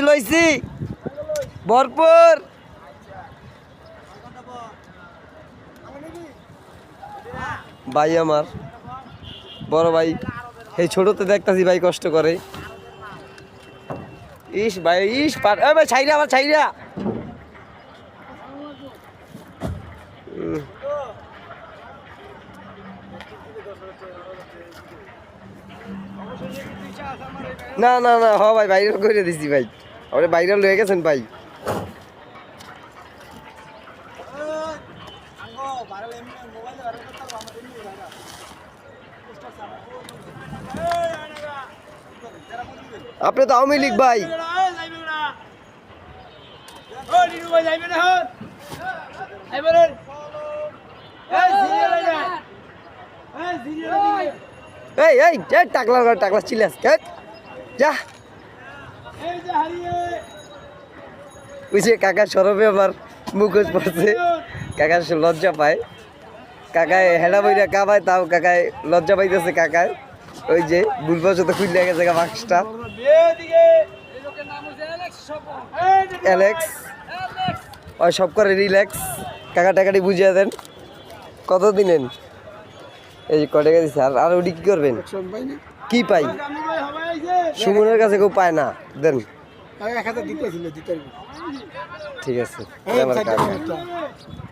লইছি? ভরপুর ভাই আমার, বড় ভাই, এই ছোটতে দেখতাছি ভাই কষ্ট করে। ইস ভাই ইস ভাই ছাইরা আমার ছাইরা। না না না, হ ভাই ভাইরাল করে দিছি ভাই। আপনি ভাইরাল হয়ে গেছেন ভাই। আপনি তো আওয়ামী লীগ ভাই। এই এই এ, টাকলা কর, টাকলা চিলাস কে? যা। বুঝছে কাকা সরবে আমার মুখোশ পড়ছে। কাকা লজ্জা পায়। কাকায় হেডা বইরা কামায় তাও কাকায় লজ্জা পাইতেছে কাকায়। ওই যে ভুলবশত খুললে গেছে বাক্সটা। অ্যালেক্স ওই সব করে রিল্যাক্স কাকা টাকাটি বুঝিয়ে দেন। কত দিনেন এই যে কটাকা দিচ্ছে আর আর ওটি কি করবেন? কি পাই? সুমনের কাছে কেউ পায় না। দেন। ঠিক আছে। কাকা